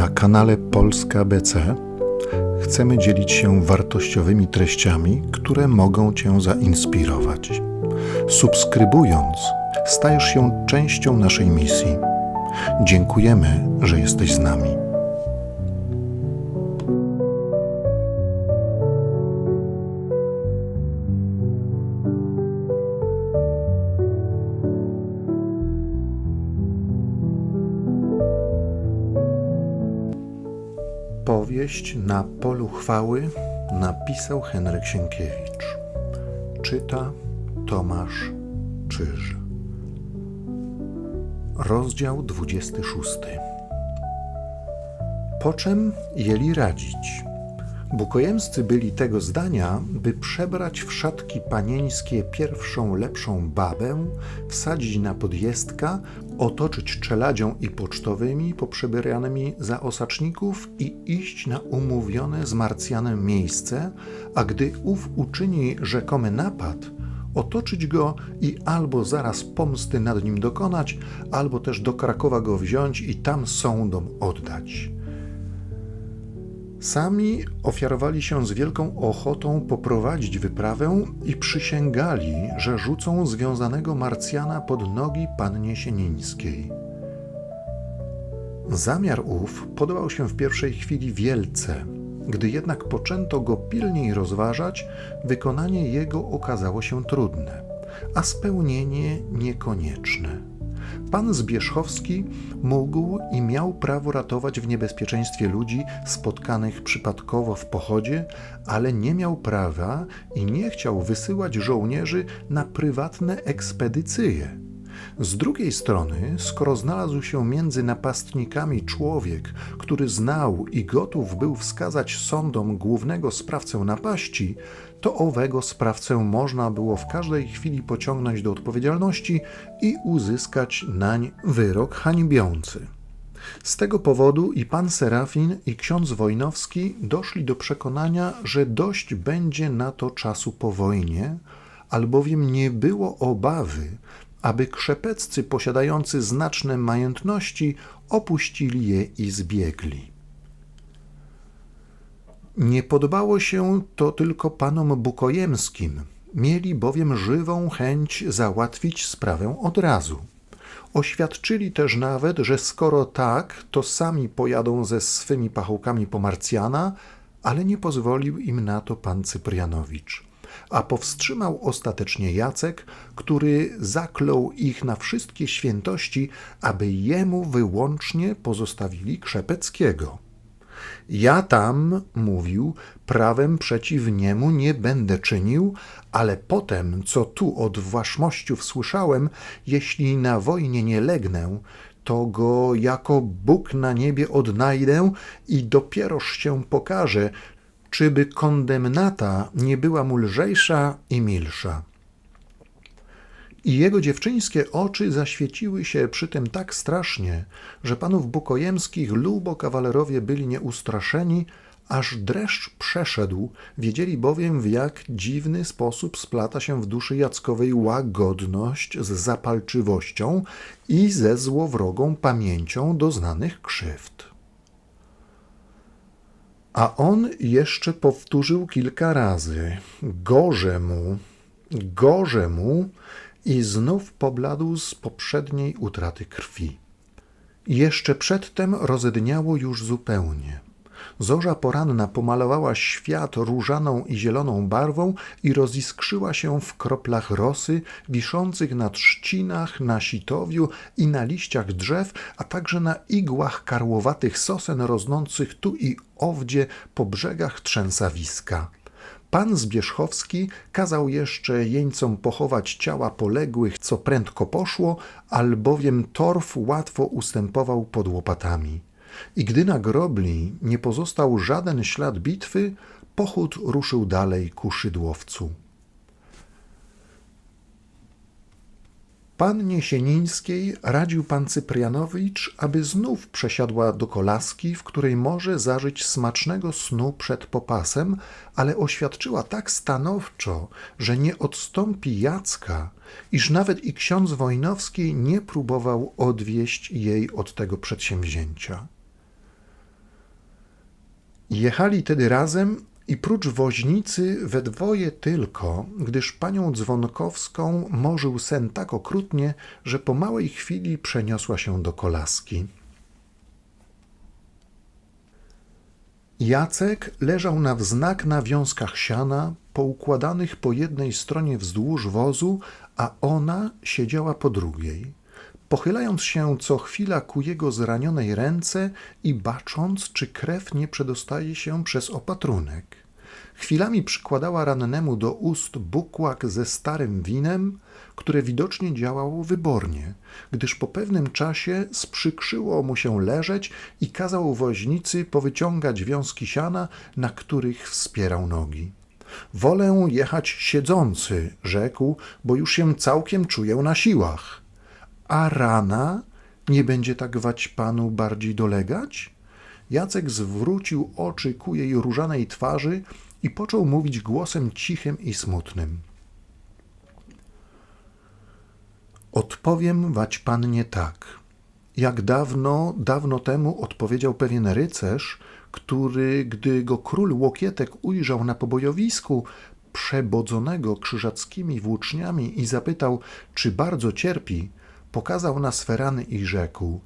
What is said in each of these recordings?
Na kanale Polska BC chcemy dzielić się wartościowymi treściami, które mogą Cię zainspirować. Subskrybując, stajesz się częścią naszej misji. Dziękujemy, że jesteś z nami. Powieść na polu chwały napisał Henryk Sienkiewicz. Czyta Tomasz Czyż. Rozdział 26. Po czym jeli radzić. Bukojemscy byli tego zdania, by przebrać w szatki panieńskie pierwszą lepszą babę, wsadzić na podjezdka, otoczyć czeladzią i pocztowymi poprzebieranymi za osaczników i iść na umówione z Marcjanem miejsce, a gdy ów uczyni rzekomy napad, otoczyć go i albo zaraz pomsty nad nim dokonać, albo też do Krakowa go wziąć i tam sądom oddać. Sami ofiarowali się z wielką ochotą poprowadzić wyprawę i przysięgali, że rzucą związanego Marcjana pod nogi pannie Sienińskiej. Zamiar ów podobał się w pierwszej chwili wielce. Gdy jednak poczęto go pilniej rozważać, wykonanie jego okazało się trudne, a spełnienie niekonieczne. Pan Zbierzchowski mógł i miał prawo ratować w niebezpieczeństwie ludzi spotkanych przypadkowo w pochodzie, ale nie miał prawa i nie chciał wysyłać żołnierzy na prywatne ekspedycje. Z drugiej strony, skoro znalazł się między napastnikami człowiek, który znał i gotów był wskazać sądom głównego sprawcę napaści, to owego sprawcę można było w każdej chwili pociągnąć do odpowiedzialności i uzyskać nań wyrok hańbiący. Z tego powodu i pan Serafin, i ksiądz Wojnowski doszli do przekonania, że dość będzie na to czasu po wojnie, albowiem nie było obawy, aby krzepeccy posiadający znaczne majątności opuścili je i zbiegli. Nie podobało się to tylko panom bukojemskim, mieli bowiem żywą chęć załatwić sprawę od razu. Oświadczyli też nawet, że skoro tak, to sami pojadą ze swymi pachołkami po Marcjana, ale nie pozwolił im na to pan Cyprianowicz a powstrzymał ostatecznie Jacek, który zaklął ich na wszystkie świętości, aby jemu wyłącznie pozostawili Krzepeckiego. Ja tam, mówił, prawem przeciw niemu nie będę czynił, ale potem, co tu od waszmościów słyszałem, jeśli na wojnie nie legnę, to go jako Bóg na niebie odnajdę i dopieroż się pokaże, czyby kondemnata nie była mu lżejsza i milsza. I jego dziewczyńskie oczy zaświeciły się przy tym tak strasznie, że panów bukojemskich lubo kawalerowie byli nieustraszeni, aż dreszcz przeszedł, wiedzieli bowiem w jak dziwny sposób splata się w duszy Jackowej łagodność z zapalczywością i ze złowrogą pamięcią doznanych krzywd. A on jeszcze powtórzył kilka razy: Gorze mu, gorze mu, i znów pobladł z poprzedniej utraty krwi. Jeszcze przedtem rozedniało już zupełnie. Zorza poranna pomalowała świat różaną i zieloną barwą i roziskrzyła się w kroplach rosy wiszących na trzcinach, na sitowiu i na liściach drzew, a także na igłach karłowatych sosen rosnących tu i owdzie po brzegach trzęsawiska. Pan Zbierzchowski kazał jeszcze jeńcom pochować ciała poległych, co prędko poszło, albowiem torf łatwo ustępował pod łopatami. I gdy na grobli nie pozostał żaden ślad bitwy, pochód ruszył dalej ku Szydłowcu. Pannie Sienińskiej radził pan Cyprianowicz, aby znów przesiadła do kolaski, w której może zażyć smacznego snu przed popasem, ale oświadczyła tak stanowczo, że nie odstąpi Jacka, iż nawet i ksiądz Wojnowski nie próbował odwieść jej od tego przedsięwzięcia. Jechali tedy razem i prócz woźnicy we dwoje tylko, gdyż panią Dzwonkowską morzył sen tak okrutnie, że po małej chwili przeniosła się do kolaski. Jacek leżał na wznak na wiązkach siana, poukładanych po jednej stronie wzdłuż wozu, a ona siedziała po drugiej, pochylając się co chwila ku jego zranionej ręce i bacząc, czy krew nie przedostaje się przez opatrunek. Chwilami przykładała rannemu do ust bukłak ze starym winem, które widocznie działało wybornie, gdyż po pewnym czasie sprzykrzyło mu się leżeć i kazał woźnicy powyciągać wiązki siana, na których wspierał nogi. Wolę jechać siedzący, rzekł, bo już się całkiem czuję na siłach. A rana nie będzie tak wać panu bardziej dolegać? Jacek zwrócił oczy ku jej różanej twarzy i począł mówić głosem cichym i smutnym. Odpowiem wać pannie tak. Jak dawno, dawno temu odpowiedział pewien rycerz, który, gdy go król Łokietek ujrzał na pobojowisku, przebodzonego krzyżackimi włóczniami i zapytał, czy bardzo cierpi, pokazał na swe rany i rzekł: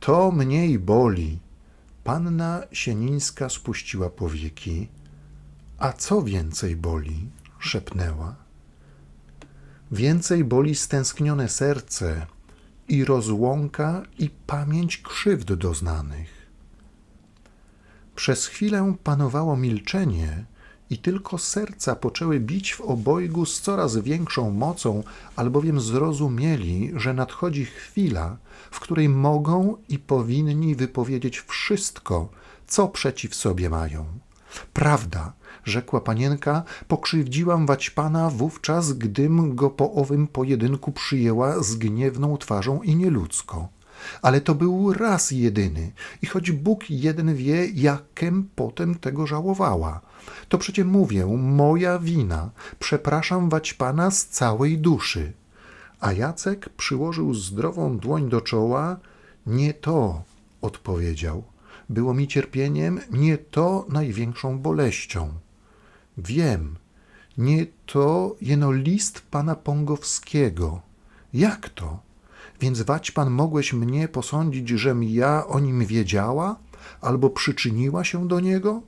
To mniej boli. Panna Sienińska spuściła powieki. A co więcej boli? szepnęła. Więcej boli stęsknione serce i rozłąka i pamięć krzywd doznanych. Przez chwilę panowało milczenie i tylko serca poczęły bić w obojgu z coraz większą mocą, albowiem zrozumieli, że nadchodzi chwila, w której mogą i powinni wypowiedzieć wszystko, co przeciw sobie mają. Prawda, rzekła panienka, pokrzywdziłam wać pana wówczas, gdym go po owym pojedynku przyjęła z gniewną twarzą i nieludzko. Ale to był raz jedyny i choć Bóg jeden wie, jakem potem tego żałowała. To przecie mówię, moja wina, przepraszam wać pana z całej duszy. A Jacek przyłożył zdrową dłoń do czoła. Nie to, odpowiedział. Było mi cierpieniem, nie to największą boleścią. Wiem, nie to jeno list pana Pongowskiego. Jak to? Więc wać pan mogłeś mnie posądzić, żem ja o nim wiedziała, albo przyczyniła się do niego?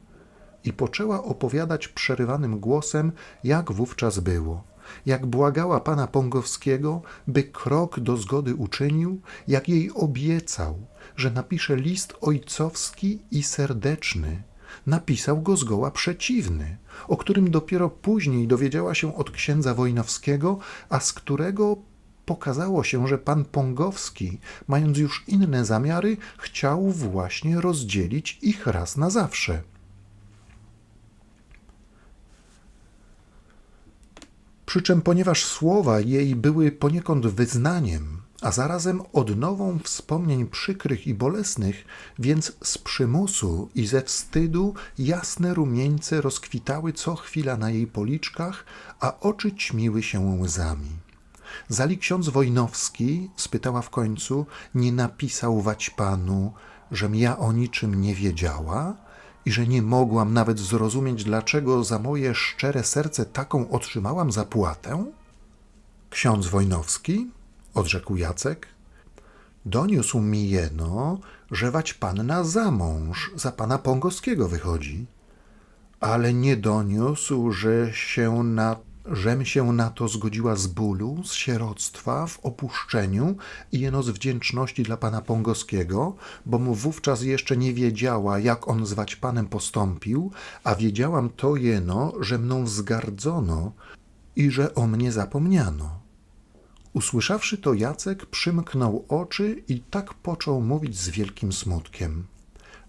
I poczęła opowiadać przerywanym głosem, jak wówczas było jak błagała pana Pongowskiego, by krok do zgody uczynił, jak jej obiecał, że napisze list ojcowski i serdeczny. Napisał go zgoła przeciwny, o którym dopiero później dowiedziała się od księdza Wojnowskiego, a z którego pokazało się, że pan Pongowski, mając już inne zamiary, chciał właśnie rozdzielić ich raz na zawsze. Przy czym, ponieważ słowa jej były poniekąd wyznaniem, a zarazem odnową wspomnień przykrych i bolesnych, więc z przymusu i ze wstydu jasne rumieńce rozkwitały co chwila na jej policzkach, a oczy ćmiły się łzami. Zali ksiądz Wojnowski, spytała w końcu, nie napisał wać panu, żem ja o niczym nie wiedziała i że nie mogłam nawet zrozumieć, dlaczego za moje szczere serce taką otrzymałam zapłatę? Ksiądz Wojnowski, odrzekł Jacek, doniósł mi jeno, że wać panna za mąż za pana Pongowskiego wychodzi, ale nie doniósł, że się na żem się na to zgodziła z bólu, z sieroctwa, w opuszczeniu i jeno z wdzięczności dla pana Pongowskiego, bo mu wówczas jeszcze nie wiedziała, jak on zwać panem postąpił, a wiedziałam to jeno, że mną wzgardzono i że o mnie zapomniano. Usłyszawszy to, Jacek przymknął oczy i tak począł mówić z wielkim smutkiem.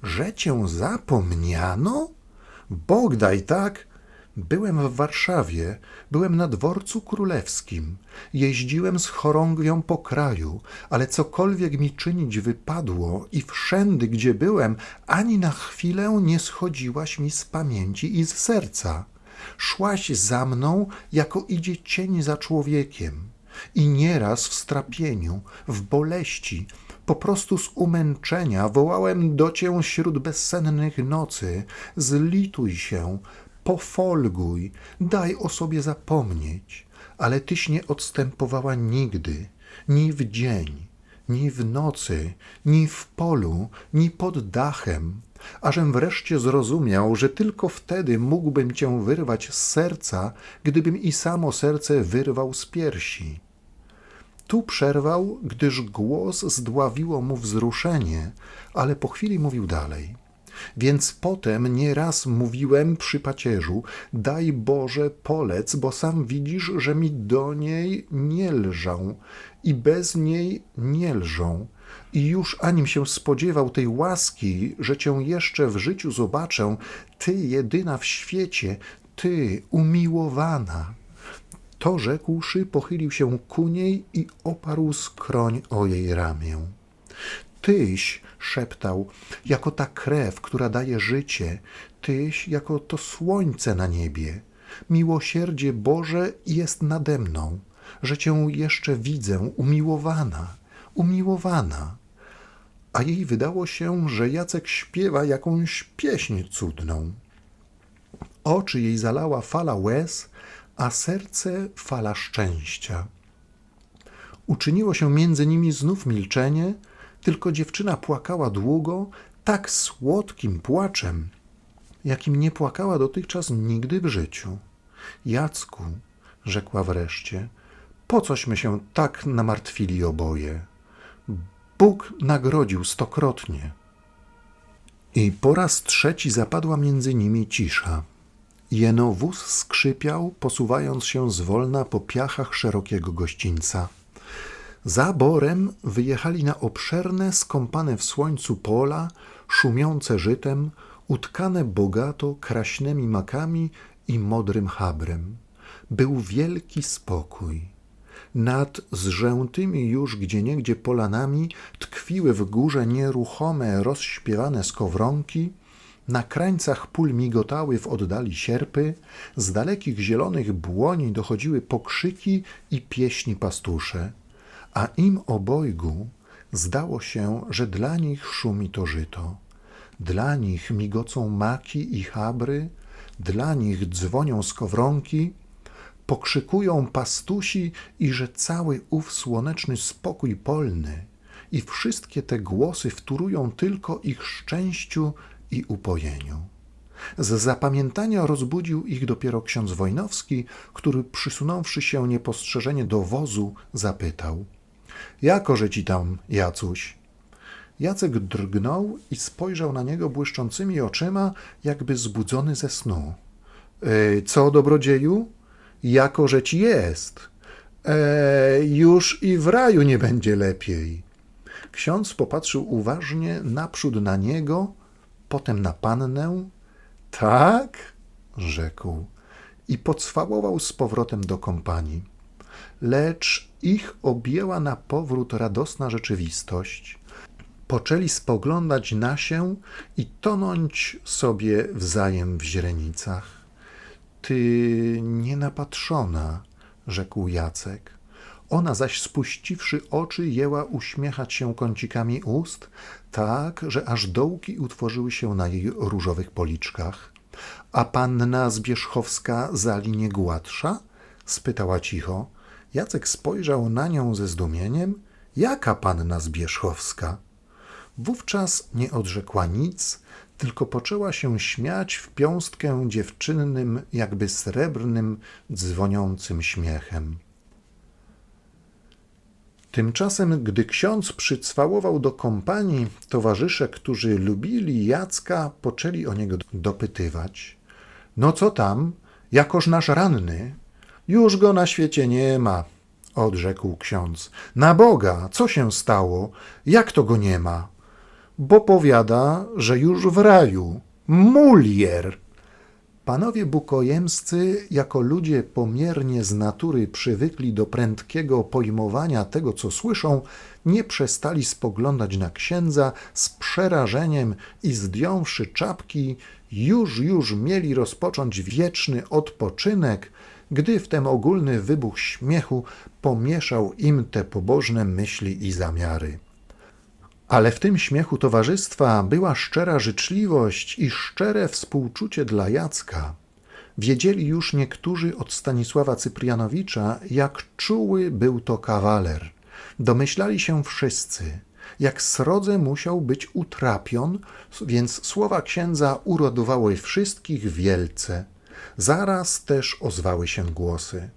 Że cię zapomniano? Bog daj tak, Byłem w Warszawie, byłem na dworcu królewskim, jeździłem z chorągwią po kraju, ale cokolwiek mi czynić wypadło i wszędy, gdzie byłem, ani na chwilę nie schodziłaś mi z pamięci i z serca. Szłaś za mną, jako idzie cień za człowiekiem. I nieraz w strapieniu, w boleści, Po prostu z umęczenia wołałem do cię śród bezsennych nocy. Zlituj się, pofolguj, daj o sobie zapomnieć. Ale tyś nie odstępowała nigdy, ni w dzień, ni w nocy, ni w polu, ni pod dachem, ażem wreszcie zrozumiał, że tylko wtedy mógłbym cię wyrwać z serca, gdybym i samo serce wyrwał z piersi. Tu przerwał, gdyż głos zdławiło mu wzruszenie, ale po chwili mówił dalej. Więc potem nieraz mówiłem przy pacierzu, daj Boże polec, bo sam widzisz, że mi do niej nie lżą i bez niej nie lżą. I już anim się spodziewał tej łaski, że cię jeszcze w życiu zobaczę, ty jedyna w świecie, ty umiłowana. To rzekłszy, pochylił się ku niej i oparł skroń o jej ramię. Tyś, szeptał, jako ta krew, która daje życie, tyś jako to słońce na niebie. Miłosierdzie Boże jest nade mną, że cię jeszcze widzę, umiłowana, umiłowana. A jej wydało się, że Jacek śpiewa jakąś pieśń cudną. Oczy jej zalała fala łez, a serce fala szczęścia. Uczyniło się między nimi znów milczenie, tylko dziewczyna płakała długo, tak słodkim płaczem, jakim nie płakała dotychczas nigdy w życiu. Jacku, rzekła wreszcie, po cośmy się tak namartwili oboje? Bóg nagrodził stokrotnie. I po raz trzeci zapadła między nimi cisza. Jeno wóz skrzypiał, posuwając się zwolna po piachach szerokiego gościńca. Za borem wyjechali na obszerne, skąpane w słońcu pola, szumiące żytem, utkane bogato kraśnymi makami i modrym chabrem. Był wielki spokój. Nad zrzętymi już gdzieniegdzie polanami tkwiły w górze nieruchome, rozśpiewane skowronki, na krańcach pól migotały w oddali sierpy, z dalekich zielonych błoni dochodziły pokrzyki i pieśni pastusze, a im obojgu zdało się, że dla nich szumi to żyto. Dla nich migocą maki i chabry, dla nich dzwonią skowronki, pokrzykują pastusi i że cały ów słoneczny spokój polny i wszystkie te głosy wtórują tylko ich szczęściu i upojeniu. Z zapamiętania rozbudził ich dopiero ksiądz Wojnowski, który przysunąwszy się niepostrzeżenie do wozu, zapytał: Jakoże ci tam, Jacuś? Jacek drgnął i spojrzał na niego błyszczącymi oczyma, jakby zbudzony ze snu. E, co, dobrodzieju? Jakoże ci jest? E, już i w raju nie będzie lepiej. Ksiądz popatrzył uważnie naprzód na niego, potem na pannę. Tak, rzekł i pocwałował z powrotem do kompanii. Lecz ich objęła na powrót radosna rzeczywistość. Poczęli spoglądać na się i tonąć sobie wzajem w źrenicach. Ty nienapatrzona, rzekł Jacek. Ona zaś spuściwszy oczy, jęła uśmiechać się kącikami ust, tak, że aż dołki utworzyły się na jej różowych policzkach. A panna Zbierzchowska za linię gładsza? spytała cicho. Jacek spojrzał na nią ze zdumieniem. Jaka panna Zbierzchowska? Wówczas nie odrzekła nic, tylko poczęła się śmiać w piąstkę dziewczynnym, jakby srebrnym, dzwoniącym śmiechem. Tymczasem, gdy ksiądz przycwałował do kompanii, towarzysze, którzy lubili Jacka, poczęli o niego dopytywać. No co tam? Jakoż nasz ranny? Już go na świecie nie ma, odrzekł ksiądz. Na Boga, co się stało? Jak to go nie ma? Bo powiada, że już w raju. Mulier! Panowie bukojemscy, jako ludzie pomiernie z natury przywykli do prędkiego pojmowania tego, co słyszą, nie przestali spoglądać na księdza z przerażeniem i zdjąwszy czapki, już, już mieli rozpocząć wieczny odpoczynek, gdy wtem ogólny wybuch śmiechu pomieszał im te pobożne myśli i zamiary. Ale w tym śmiechu towarzystwa była szczera życzliwość i szczere współczucie dla Jacka. Wiedzieli już niektórzy od Stanisława Cyprianowicza, jak czuły był to kawaler. Domyślali się wszyscy, jak srodze musiał być utrapion, więc słowa księdza urodowały wszystkich wielce. Zaraz też ozwały się głosy.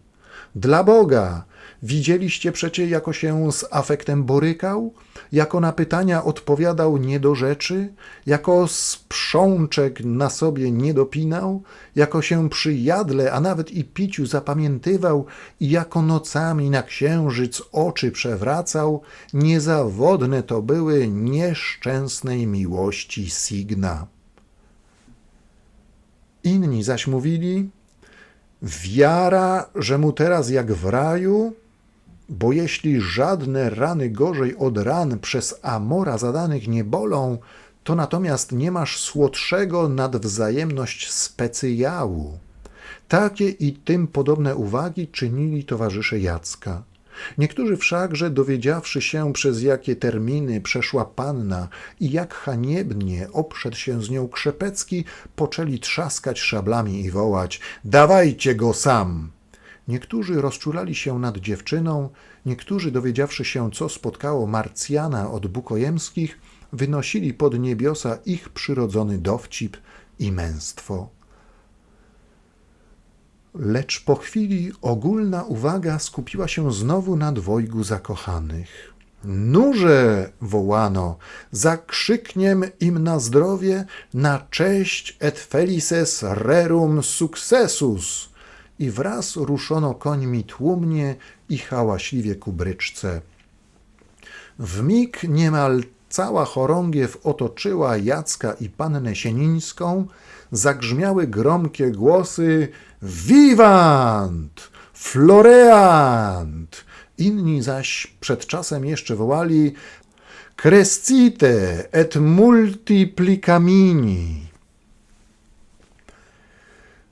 Dla Boga! Widzieliście przecie, jako się z afektem borykał, jako na pytania odpowiadał nie do rzeczy, jako sprzączek na sobie nie dopinał, jako się przy jadle, a nawet i piciu zapamiętywał? I jako nocami na księżyc oczy przewracał, niezawodne to były nieszczęsnej miłości signa. Inni zaś mówili, wiara, że mu teraz jak w raju, bo jeśli żadne rany gorzej od ran przez Amora zadanych nie bolą, to natomiast nie masz słodszego nadwzajemność specyjału. Takie i tym podobne uwagi czynili towarzysze Jacka. Niektórzy wszakże, dowiedziawszy się, przez jakie terminy przeszła panna i jak haniebnie oprzedł się z nią Krzepecki, poczęli trzaskać szablami i wołać – dawajcie go sam! Niektórzy rozczulali się nad dziewczyną, niektórzy, dowiedziawszy się, co spotkało Marcjana od Bukojemskich, wynosili pod niebiosa ich przyrodzony dowcip i męstwo. Lecz po chwili ogólna uwaga skupiła się znowu na dwojgu zakochanych. Nurze wołano, zakrzykniem im na zdrowie, na cześć et felices rerum successus. I wraz ruszono końmi tłumnie i hałaśliwie ku bryczce. W mig niemal cała chorągiew otoczyła Jacka i pannę Sienińską, zagrzmiały gromkie głosy Vivant! Floreant! Inni zaś przed czasem jeszcze wołali Crescite et multiplicamini.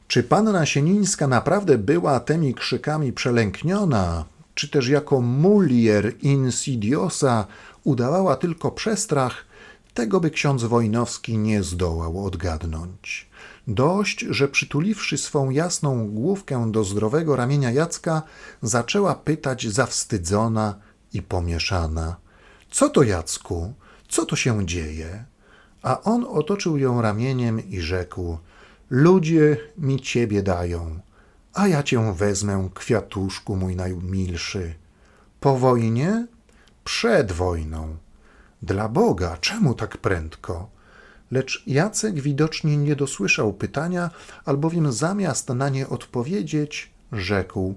Czy panna Sienińska naprawdę była tymi krzykami przelękniona, czy też jako mulier insidiosa udawała tylko przestrach, tego by ksiądz Wojnowski nie zdołał odgadnąć. Dość, że przytuliwszy swą jasną główkę do zdrowego ramienia Jacka, zaczęła pytać zawstydzona i pomieszana. Co to, Jacku? Co to się dzieje? A on otoczył ją ramieniem i rzekł: Ludzie mi ciebie dają, a ja cię wezmę, kwiatuszku mój najmilszy. Po wojnie? Przed wojną. Dla Boga, czemu tak prędko? Lecz Jacek widocznie nie dosłyszał pytania, albowiem zamiast na nie odpowiedzieć, rzekł: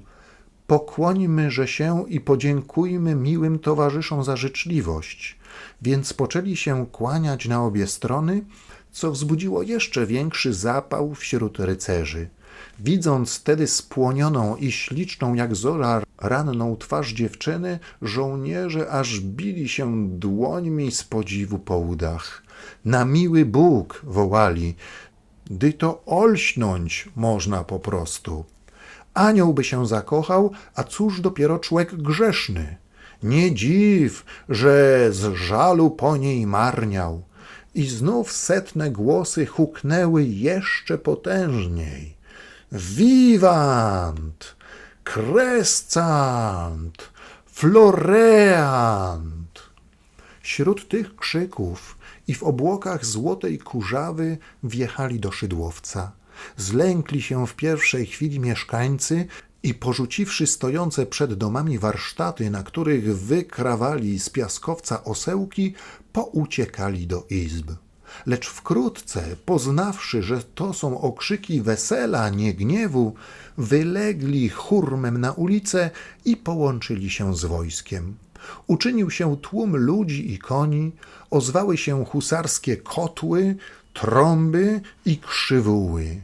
Pokłońmy że się i podziękujmy miłym towarzyszom za życzliwość. Więc poczęli się kłaniać na obie strony, co wzbudziło jeszcze większy zapał wśród rycerzy. Widząc tedy spłonioną i śliczną jak zora ranną twarz dziewczyny, żołnierze aż bili się dłońmi z podziwu po udach. Na miły Bóg wołali, dy to olśnąć można po prostu. Anioł by się zakochał, a cóż dopiero człowiek grzeszny. Nie dziw, że z żalu po niej marniał. I znów setne głosy huknęły jeszcze potężniej. Vivant! Crescant! Floreant! Śród tych krzyków i w obłokach złotej kurzawy wjechali do szydłowca. Zlękli się w pierwszej chwili mieszkańcy i porzuciwszy stojące przed domami warsztaty, na których wykrawali z piaskowca osełki, pouciekali do izb. Lecz wkrótce, poznawszy, że to są okrzyki wesela, nie gniewu, wylegli hurmem na ulicę i połączyli się z wojskiem. Uczynił się tłum ludzi i koni, ozwały się husarskie kotły, trąby i krzywuły.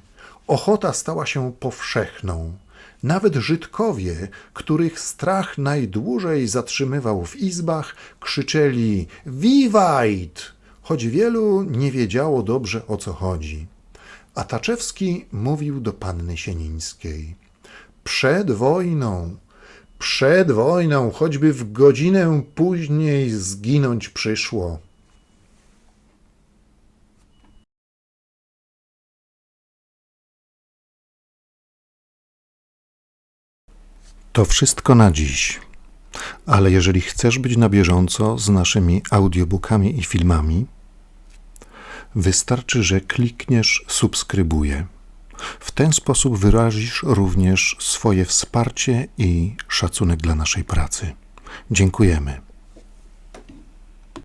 Ochota stała się powszechną. Nawet Żydkowie, których strach najdłużej zatrzymywał w izbach, krzyczeli Wiwajt! choć wielu nie wiedziało dobrze o co chodzi. A Taczewski mówił do panny Sienińskiej: Przed wojną, przed wojną, choćby w godzinę później zginąć przyszło. To wszystko na dziś. Ale jeżeli chcesz być na bieżąco z naszymi audiobookami i filmami, wystarczy, że klikniesz subskrybuję. W ten sposób wyrazisz również swoje wsparcie i szacunek dla naszej pracy. Dziękujemy.